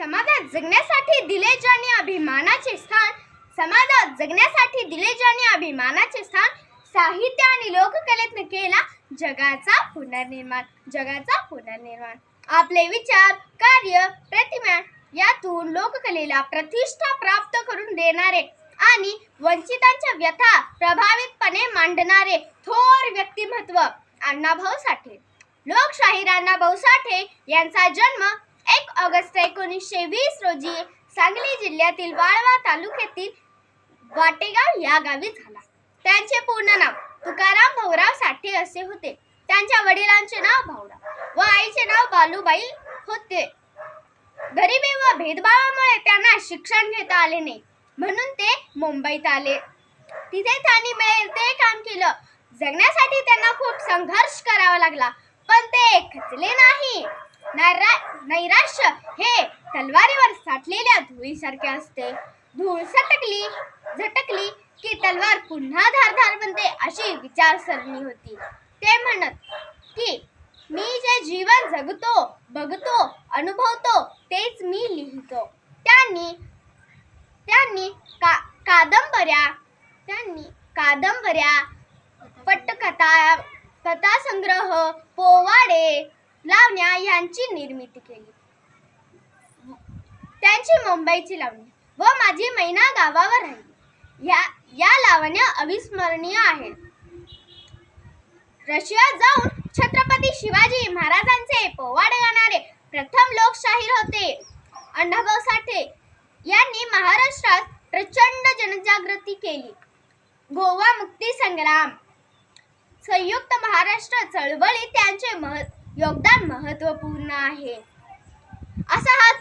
समाजात जगण्यासाठी दिले ज्यांनी अभिमानाचे स्थान समाजात जगण्यासाठी दिले ज्यांनी अभिमानाचे स्थान साहित्य आणि लोककलेतनं केला जगाचा पुनर्निर्माण जगाचा पुनर्निर्माण. आपले विचार कार्य प्रतिमा यातून लोककलेला प्रतिष्ठा प्राप्त करून देणारे आणि वंचितांच्या व्यथा प्रभावितपणे मांडणारे थोर व्यक्तिमत्व अण्णाभाऊ साठे. लोकशाहीर अण्णाभाऊ साठे यांचा जन्म एक ऑगस्ट एकोणीसशे वीस रोजी सांगली जिल्ह्यातील वाळवा तालुक्यातील वाटेगाव या गावी झाला. त्यांचे पूर्ण नाव तुकाराम भाऊराव साठे असे होते. त्यांच्या वडिलांचे नाव भाऊराव व आईचे नाव बालूबाई होते. गरिबी व भेदभावामुळे त्यांना शिक्षण घेता आले नाही. म्हणून ते मुंबईत आले. तिथे त्यांनी मिळेल ते काम केलं. जगण्यासाठी त्यांना खूप संघर्ष करावा लागला. पण ते खचले नाही. नारा नैराश्य हे तलवारीवर साठलेल्या धुळीसारखे असते. धूळ सटकली झटकली की तलवार पुन्हा धारधार बनते अशी विचारसरणी होती. ते म्हणत की मी जे जीवन जगतो बघतो अनुभवतो तेच मी लिहितो. त्यांनी त्यांनी का कादंबऱ्या त्यांनी कादंबऱ्या पटकथा कथासंग्रह पोवाडे यांची निर्मिती केली. त्यांची मुंबईची लावणी व माझी मैना गावावर राहिली. या या लावण्या अविस्मरणीय आहेत. रशिया जाऊन छत्रपती शिवाजी महाराजांचे पोवाडे गाणारे प्रथम लोकशाहीर होते. अण्णाभाऊ साठे यांनी महाराष्ट्रात प्रचंड जनजागृती केली. गोवा मुक्ती संग्राम. संयुक्त महाराष्ट्र चळवळीत त्यांचे महत्त्व योगदान महत्त्वपूर्ण आहे. असा हा